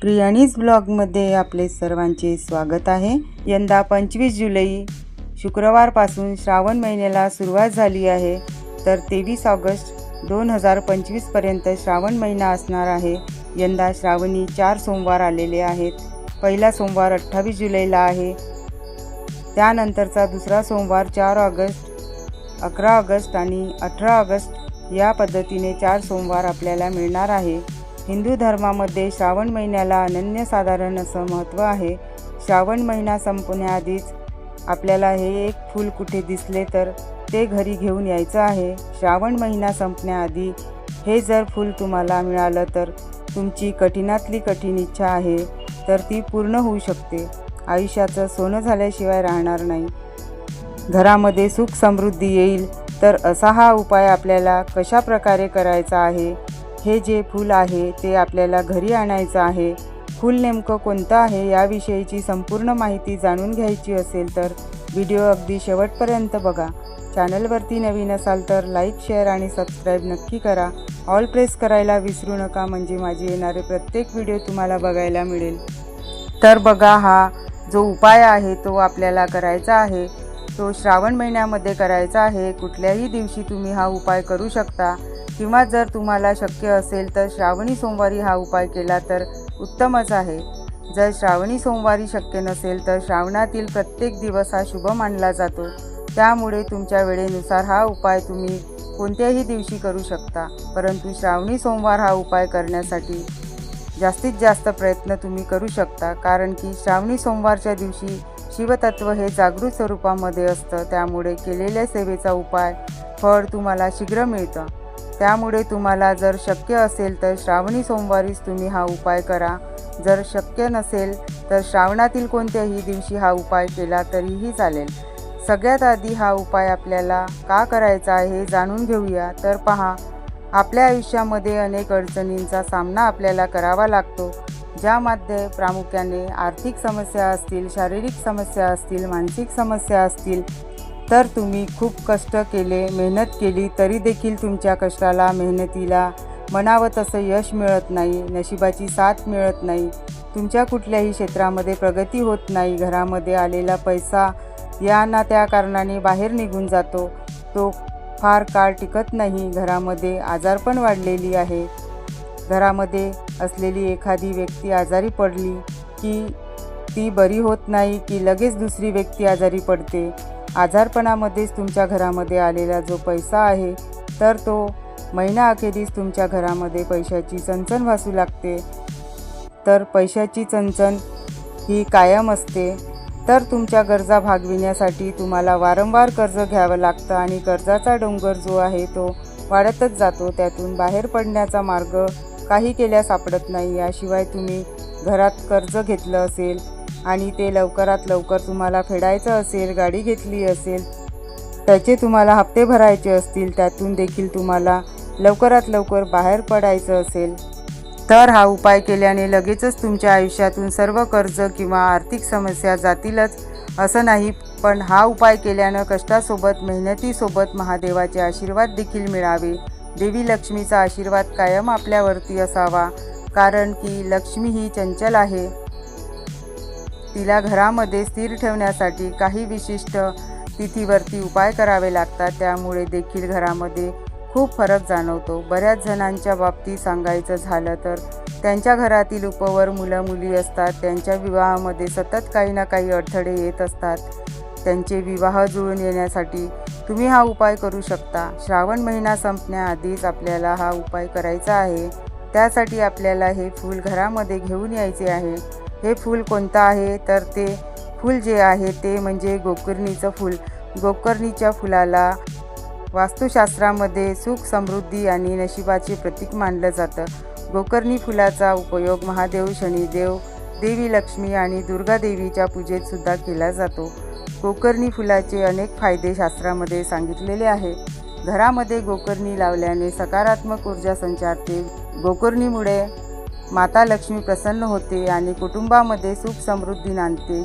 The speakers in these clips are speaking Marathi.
प्रियाणीज ब्लॉगमध्ये आपले सर्वांचे स्वागत आहे. यंदा पंचवीस जुलै शुक्रवारपासून श्रावण महिन्याला सुरुवात झाली आहे. तर तेवीस ऑगस्ट दोन हजार पंचवीसपर्यंत श्रावण महिना असणार आहे. यंदा श्रावणी चार सोमवार आलेले आहेत. पहिला सोमवार अठ्ठावीस जुलैला आहे. त्यानंतरचा दुसरा सोमवार चार ऑगस्ट अकरा ऑगस्ट आणि अठरा ऑगस्ट या पद्धतीने चार सोमवार आपल्याला मिळणार आहे. हिंदू धर्मामध्ये श्रावण महिन्याला अनन्यसाधारण असं महत्त्व आहे. श्रावण महिना संपण्याआधीच आपल्याला हे एक फूल कुठे दिसले तर ते घरी घेऊन यायचं आहे. श्रावण महिना संपण्याआधी हे जर फूल तुम्हाला मिळालं तर तुमची कठीणातली कठीण इच्छा आहे तर ती पूर्ण होऊ शकते. आयुष्याचं सोनं झाल्याशिवाय राहणार नाही. घरामध्ये सुख समृद्धी येईल तर असा हा उपाय आपल्याला कशा प्रकारे करायचा आहे? हे जे फूल आहे ते आपल्याला घरी आणायचं आहे. फूल नेमकं कोणतं आहे याविषयीची संपूर्ण माहिती जाणून घ्यायची असेल तर व्हिडिओ अगदी शेवटपर्यंत बघा. चॅनलवरती नवीन असाल तर लाईक शेअर आणि सबस्क्राईब नक्की करा. ऑल प्रेस करायला विसरू नका म्हणजे माझे येणारे प्रत्येक व्हिडिओ तुम्हाला बघायला मिळेल. तर बघा हा जो उपाय आहे तो आपल्याला करायचा आहे. तो श्रावण महिन्यामध्ये करायचा आहे. कुठल्याही दिवशी तुम्ही हा उपाय करू शकता. किंवा जर तुम्हाला शक्य असेल तर श्रावणी सोमवारी हा उपाय केला तर उत्तमच आहे. जर श्रावणी सोमवारी शक्य नसेल तर श्रावणातील प्रत्येक दिवस हा शुभ मानला जातो. त्यामुळे तुमच्या वेळेनुसार हा उपाय तुम्ही कोणत्याही दिवशी करू शकता. परंतु श्रावणी सोमवार हा उपाय करण्यासाठी जास्तीत जास्त प्रयत्न तुम्ही करू शकता. कारण की श्रावणी सोमवारच्या दिवशी शिवतत्व हे जागृत स्वरूपामध्ये असतं. त्यामुळे केलेल्या सेवेचा उपाय फळ तुम्हाला शीघ्र मिळतं. त्यामुळे तुम्हाला जर शक्य असेल तर श्रावणी सोमवारीच तुम्ही हा उपाय करा. जर शक्य नसेल तर श्रावणातील कोणत्याही दिवशी हा उपाय केला तरीही चालेल. सगळ्यात आधी हा उपाय आपल्याला का करायचा आहे हे जाणून घेऊया. तर पहा आपल्या आयुष्यामध्ये अनेक अडचणींचा सामना आपल्याला करावा लागतो ज्यामध्ये प्रामुख्याने आर्थिक समस्या असतील शारीरिक समस्या असतील मानसिक समस्या असतील तर तुम्ही खूप कष्ट केले मेहनत केली तरी देखील तुमच्या कष्टाला मेहनतीला म्हणावं तसं यश मिळत नाही नशिबाची साथ मिळत नाही. तुमच्या कुठल्याही क्षेत्रामध्ये प्रगती होत नाही घरामध्ये आलेला पैसा या ना त्या कारणाने बाहेर निघून जातो. तो फार काळ टिकत नाही घरामध्ये आजारपण वाढलेली आहे. घरामध्ये असलेली एखादी व्यक्ती आजारी पडली की ती बरी होत नाही की लगेच दुसरी व्यक्ती आजारी पडते. आजारपणामध्येच तुमच्या घरामध्ये आलेला जो पैसा आहे तर तो महिना अखेरीस तुमच्या घरामध्ये पैशाची चणचण भासू लागते. तर पैशाची चणचण ही कायम असते. तर तुमच्या गरजा भागविण्यासाठी तुम्हाला वारंवार कर्ज घ्यावं लागतं आणि कर्जाचा डोंगर जो आहे तो वाढतच जातो. त्यातून बाहेर पडण्याचा मार्ग काही केल्या सापडत नाही. याशिवाय तुम्ही घरात कर्ज घेतलं असेल आणि ते लवकरात लवकर तुम्हाला फेडायचं असेल गाडी घेतली असेल त्याचे तुम्हाला हप्ते भरायचे असतील त्यातून देखील तुम्हाला लवकरात लवकर बाहेर पडायचं असेल. तर हा उपाय केल्याने लगेचच तुमच्या आयुष्यातून सर्व कर्ज किंवा आर्थिक समस्या जातीलच असं नाही पण हा उपाय केल्यानं कष्टासोबत मेहनतीसोबत महादेवाचे आशीर्वाद देखील मिळावे. देवी लक्ष्मीचा आशीर्वाद कायम आपल्यावरती असावा कारण की लक्ष्मी ही चंचल आहे. तिला घरामध्ये स्थिर ठेवण्यासाठी काही विशिष्ट तिथीवरती उपाय करावे लागतात. त्यामुळे देखील घरामध्ये खूप फरक जाणवतो. बऱ्याच जणांच्या बाबतीत सांगायचं झालं तर त्यांच्या घरातील उपवर मुलं मुली असतात. त्यांच्या विवाहामध्ये सतत काही ना काही अडथळे येत असतात. त्यांचे विवाह जुळून येण्यासाठी तुम्ही हा उपाय करू शकता. श्रावण महिना संपण्याआधीच आपल्याला हा उपाय करायचा आहे. त्यासाठी आपल्याला हे फूल घरामध्ये घेऊन यायचे आहे. हे फूल कोणतं आहे? तर ते फूल जे आहे ते म्हणजे गोकर्णीचं फूल. गोकर्णीच्या फुलाला वास्तुशास्त्रामध्ये सुख समृद्धी आणि नशिबाचे प्रतीक मानलं जातं. गोकर्णी फुलाचा उपयोग महादेव शनिदेव देवी लक्ष्मी आणि दुर्गा देवीच्या पूजेत सुद्धा केला जातो. गोकर्णी फुलाचे अनेक फायदे शास्त्रामध्ये सांगितलेले आहे. घरामध्ये गोकर्णी लावल्याने सकारात्मक ऊर्जा संचारते. गोकर्णीमुळे माता लक्ष्मी प्रसन्न होते आणि कुटुंबामध्ये सुख समृद्धी नांदते.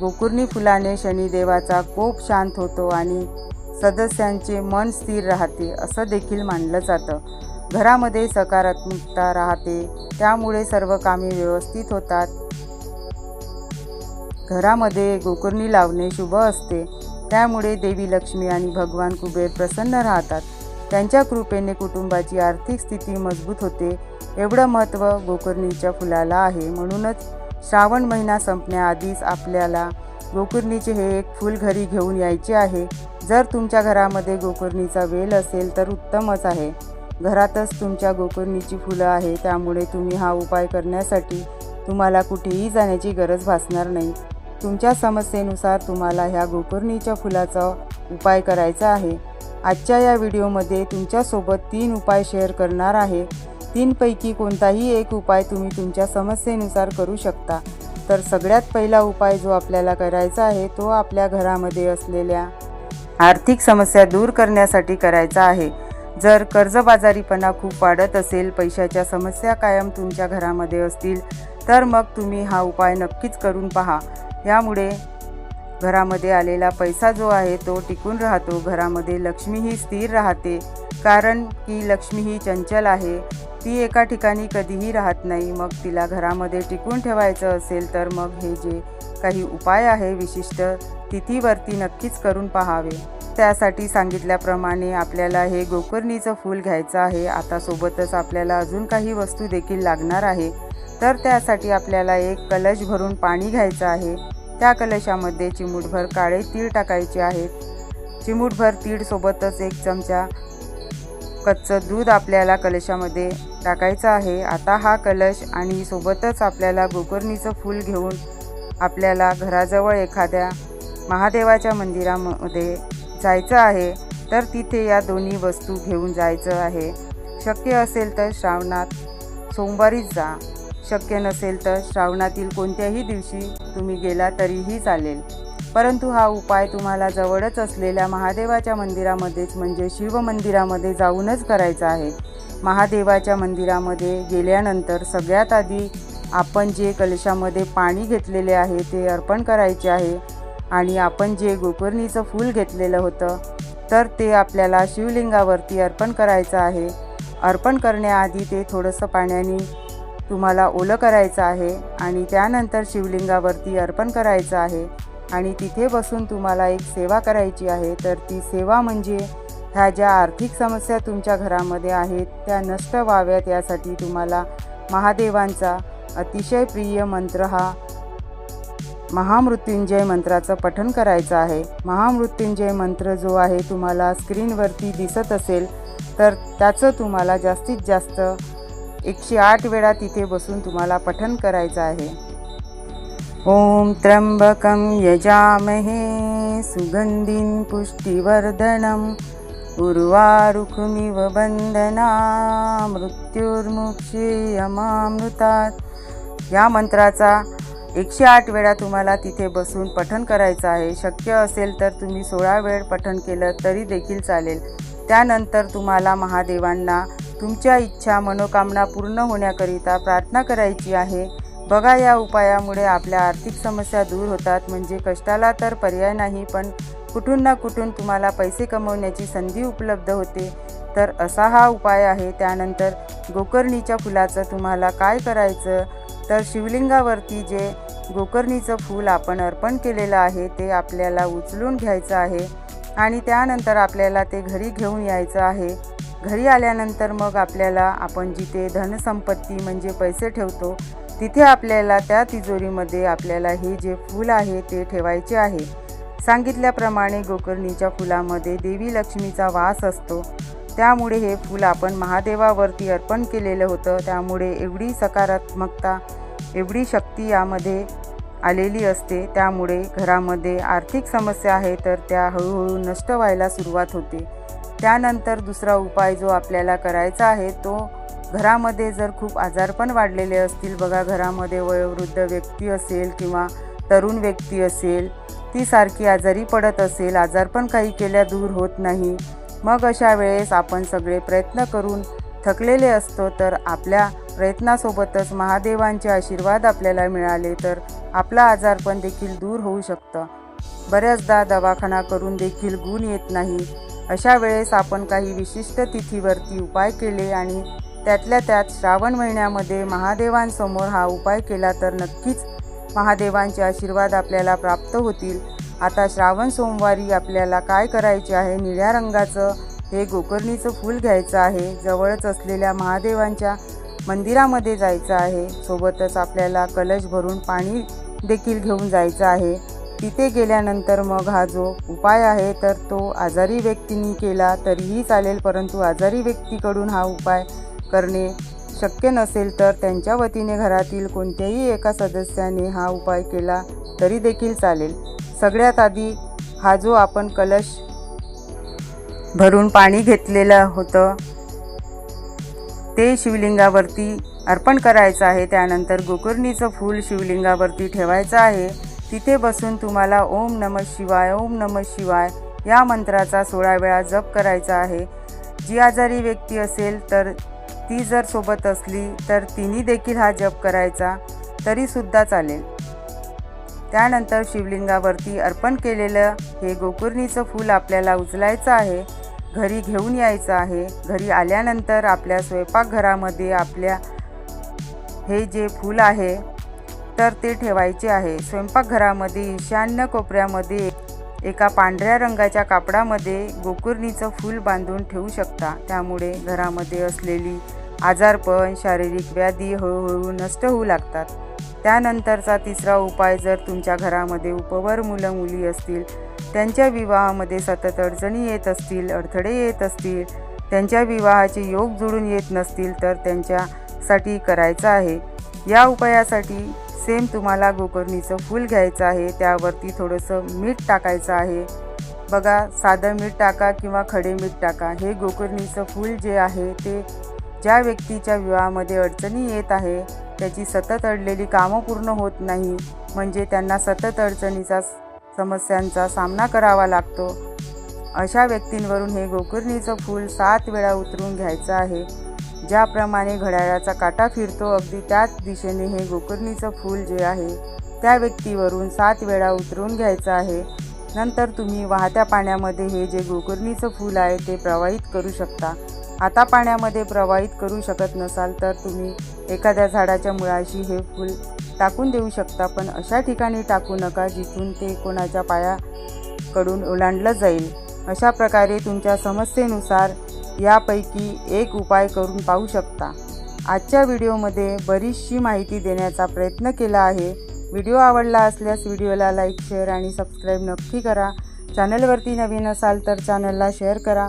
गोकुर्णी फुलाने शनिदेवाचा कोप शांत होतो आणि सदस्यांचे मन स्थिर राहते असं देखील मानलं जातं. घरामध्ये सकारात्मकता राहते त्यामुळे सर्व कामे व्यवस्थित होतात. घरामध्ये गोकुर्णी लावणे शुभ असते त्यामुळे देवी लक्ष्मी आणि भगवान कुबेर प्रसन्न राहतात. त्यांच्या कृपेने कुटुंबाची आर्थिक स्थिती मजबूत होते. एवढं महत्त्व गोकर्णीच्या फुलाला आहे. म्हणूनच श्रावण महिना संपण्याआधीच आपल्याला गोकर्णीचे हे एक फूल घरी घेऊन यायचे आहे. जर तुमच्या घरामध्ये गोकर्णीचा वेल असेल तर उत्तमच आहे. घरातच तुमच्या गोकर्णीची फुलं आहे त्यामुळे तुम्ही हा उपाय करण्यासाठी तुम्हाला कुठेही जाण्याची गरज भासणार नाही. तुमच्या समस्येनुसार तुम्हाला ह्या गोकर्णीच्या फुलाचा उपाय करायचा आहे. आजच्या या व्हिडिओमध्ये तुमच्यासोबत तीन उपाय शेअर करणार आहे. तीनपैकी कोणताही एक उपाय तुम्ही तुमच्या समस्येनुसार करू शकता. तर सगळ्यात पहिला उपाय जो आपल्याला करायचा आहे तो आपल्या घरामध्ये असलेल्या आर्थिक समस्या दूर करण्यासाठी करायचा आहे. जर कर्जबाजारीपणा खूप वाढत असेल पैशाच्या समस्या कायम तुमच्या घरामध्ये असतील तर मग तुम्ही हा उपाय नक्कीच करून पहा. यामुळे घरामध्ये आलेला पैसा जो आहे तो टिकून राहतो. घरामध्ये लक्ष्मी ही स्थिर राहते. कारण की लक्ष्मी ही चंचल आहे. ती एका ठिकाणी कधीही राहत नाही. मग तिला घरामध्ये टिकून ठेवायचं असेल तर मग हे जे काही उपाय आहे विशिष्ट तिथीवरती नक्कीच करून पहावे. त्यासाठी सांगितल्याप्रमाणे आपल्याला हे गोकर्णीचं फूल घ्यायचं आहे. आता सोबतच आपल्याला अजून काही वस्तू देखील लागणार आहे. तर त्यासाठी आपल्याला एक कलश भरून पाणी घ्यायचं आहे. त्या कलशामध्ये चिमूटभर काळे तीळ टाकायचे आहेत. चिमूटभर तीळ सोबतच एक चमचा कच्चं दूध आपल्याला कलशामध्ये टाकायचं आहे. आता हा कलश आणि सोबतच आपल्याला गोकर्णीचं फूल घेऊन आपल्याला घराजवळ एखाद्या महादेवाच्या मंदिरामध्ये जायचं आहे तर तिथे या दोन्ही वस्तू घेऊन जायचं आहे. शक्य असेल तर श्रावणात सोमवारीच जा. शक्य नसेल तर श्रावणातील कोणत्याही दिवशी तुम्ही गेला तरीही चालेल. परंतु हा उपाय तुम्हाला जवळच असलेल्या महादेवाच्या मंदिरामध्येच म्हणजे शिव मंदिरामध्ये जाऊनच करायचा आहे. महादेवाच्या मंदिरामध्ये गेल्यानंतर सगळ्यात आधी आपण जे कलशामध्ये पाणी घेतलेले आहे ते अर्पण करायचे आहे आणि आपण जे गोकर्णीचं फूल घेतलेलं होतं तर ते आपल्याला शिवलिंगावरती अर्पण करायचं आहे. अर्पण करण्याआधी ते थोडंसं पाण्याने तुम्हाला ओलं करायचं आहे आणि त्यानंतर शिवलिंगावरती अर्पण करायचं आहे. आणि तिथे बसून तुम्हाला एक सेवा करायची आहे तर ती सेवा म्हणजे ह्या ज्या आर्थिक समस्या तुमच्या घरामध्ये आहेत त्या नष्ट व्हाव्यात यासाठी तुम्हाला महादेवांचा अतिशय प्रिय मंत्र हा महामृत्युंजय मंत्राचं पठण करायचं आहे. महामृत्युंजय मंत्र जो आहे तुम्हाला स्क्रीनवरती दिसत असेल तर त्याचं तुम्हाला जास्तीत जास्त एकशे आठ वेळा तिथे बसून तुम्हाला पठण करायचं आहे. ॐ त्र्यम्बकं यजामहे सुगन्धिं पुष्टिवर्धनम् उर्वारुकमिव बन्धना मृत्युर्मुक्षीयमामृतात् या मंत्राचा एकशे आठ वेळा तुम्हाला तिथे बसून पठन करायचं आहे. शक्य असेल तर तुम्ही सोळा वेळ पठन केलं तरी देखील चालेल. त्यानंतर तुम्हाला महादेवांना तुमच्या इच्छा मनोकामना पूर्ण होण्याकरिता प्रार्थना करायची आहे. बघा या उपायामुळे आपल्या आर्थिक समस्या दूर होतात म्हणजे कष्टाला तर पर्याय नाही पण कुठून ना कुठून तुम्हाला पैसे कमवण्याची संधी उपलब्ध होते. तर असा हा उपाय आहे. त्यानंतर गोकर्णीच्या फुलाचं तुम्हाला काय करायचं? तर शिवलिंगावरती जे गोकर्णीचं फूल आपण अर्पण केलेलं आहे ते आपल्याला उचलून घ्यायचं आहे आणि त्यानंतर आपल्याला ते घरी घेऊन यायचं आहे. घरी आल्यानंतर मग आपल्याला आपण जिथे धनसंपत्ती म्हणजे पैसे ठेवतो तिथे आपल्याला त्या तिजोरीमध्ये आपल्याला हे जे फूल आहे ते ठेवायचे आहे. सांगितल्याप्रमाणे गोकर्णीच्या फुलामध्ये देवी लक्ष्मीचा वास असतो. त्यामुळे हे फूल आपण महादेवावरती अर्पण केलेलं होतं. त्यामुळे एवढी सकारात्मकता एवढी शक्ती यामध्ये आलेली असते. त्यामुळे घरामध्ये आर्थिक समस्या आहे तर त्या हळूहळू नष्ट व्हायला सुरुवात होते. त्यानंतर दुसरा उपाय जो आपल्याला करायचा आहे तो घरामध्ये जर खूप आजारपण वाढलेले असतील बघा घरामध्ये वयोवृद्ध व्यक्ती असेल किंवा तरुण व्यक्ती असेल ती सारखी आजारी पडत असेल आजारपण काही केल्या दूर होत नाही. मग अशा वेळेस आपण सगळे प्रयत्न करून थकलेले असतो तर आपल्या प्रयत्नासोबतच महादेवांचे आशीर्वाद आपल्याला मिळाले तर आपला आजारपण देखील दूर होऊ शकतं. बऱ्याचदा दवाखाना करून देखील गुण येत नाही. अशा वेळेस आपण काही विशिष्ट तिथीवरती उपाय केले आणि त्यातल्या त्यात श्रावण महिन्यामध्ये महादेवांसमोर हा उपाय केला तर नक्कीच महादेवांचे आशीर्वाद आपल्याला प्राप्त होतील. आता श्रावण सोमवारी आपल्याला काय करायचे आहे? निळ्या रंगाचं हे गोकर्णीचं फूल घ्यायचं आहे. जवळच असलेल्या महादेवांच्या मंदिरामध्ये जायचं आहे. सोबतच आपल्याला कलश भरून पाणी देखील घेऊन जायचं आहे. तिथे गेल्यानंतर मग हा जो उपाय आहे तर तो आजारी व्यक्तींनी केला तरीही चालेल परंतु आजारी व्यक्तीकडून हा उपाय करणे शक्य नसेल तर त्यांच्या वतीने घरातील कोणत्याही एका सदस्याने हा उपाय केला तरी देखील चालेल. सगळ्यात आधी हा जो आपण कलश भरून पाणी घेतलेलं होतं ते शिवलिंगावरती अर्पण करायचं आहे. त्यानंतर गोकर्णीचं फूल शिवलिंगावरती ठेवायचं आहे. तिथे बसून तुम्हाला ओम नम शिवाय ओम नम शिवाय या मंत्राचा सोळा वेळा जप करायचा आहे. जी आजारी व्यक्ती असेल तर ती जर सोबत असली तर तिने देखील हा जप करायचा तरीसुद्धा चालेल. त्यानंतर शिवलिंगावरती अर्पण केलेलं हे गोकुर्णीचं फूल आपल्याला उचलायचं आहे घरी घेऊन यायचं आहे. घरी आल्यानंतर आपल्या स्वयंपाकघरामध्ये आपल्या हे जे फूल आहे तर ते ठेवायचे आहे. स्वयंपाकघरामध्ये ईशान्य कोपऱ्यामध्ये एका पांढऱ्या रंगाच्या कापडामध्ये गोकुर्णीचं फूल बांधून ठेवू शकता. त्यामुळे घरामध्ये असलेली आजारपण शारीरिक व्याधी हळूहळू नष्ट होऊ लागतात. त्यानंतरचा तिसरा उपाय जर तुमच्या घरामध्ये उपवर मुलं मुली असतील त्यांच्या विवाहामध्ये सतत अडचणी येत असतील अडथळे येत असतील त्यांच्या विवाहाचे योग जुळून येत नसतील तर त्यांच्यासाठी करायचं आहे. या उपायासाठी सेम तुम्हाला गोकर्णीचं फूल घ्यायचं आहे त्यावरती थोडंसं मीठ टाकायचं आहे. बघा साधं मीठ टाका किंवा खडे मीठ टाका. हे गोकर्णीचं फूल जे आहे ते ज्या व्यक्तीच्या विवाहामध्ये अडचणी येत आहे त्याची सतत अडलेली कामं पूर्ण होत नाही. म्हणजे त्यांना सतत अडचणीचा समस्यांचा सामना करावा लागतो. अशा व्यक्तींवरून हे गोकर्णीचं फूल सात वेळा उतरून घ्यायचं आहे. ज्याप्रमाणे घड्याळाचा काटा फिरतो अगदी त्याच दिशेने हे गोकर्णीचं फूल जे आहे त्या व्यक्तीवरून सात वेळा उतरून घ्यायचं आहे. नंतर तुम्ही वाहत्या पाण्यामध्ये हे जे गोकर्णीचं फूल आहे ते प्रवाहित करू शकता. आता पाण्यामध्ये प्रवाहित करू शकत नसाल तर तुम्ही एखाद्या झाडाच्या मुळाशी हे फूल टाकून देऊ शकता पण अशा ठिकाणी टाकू नका जिथून ते कोणाच्या पायाकडून ओलांडलं जाईल. अशा प्रकारे तुमच्या समस्येनुसार यापैकी एक उपाय करून पाहू शकता. आजच्या व्हिडिओमध्ये बरीचशी माहिती देण्याचा प्रयत्न केला आहे. व्हिडिओ आवडला असल्यास व्हिडिओला लाईक शेअर आणि सबस्क्राईब नक्की करा. चॅनलवरती नवीन असाल तर चॅनलला शेअर करा.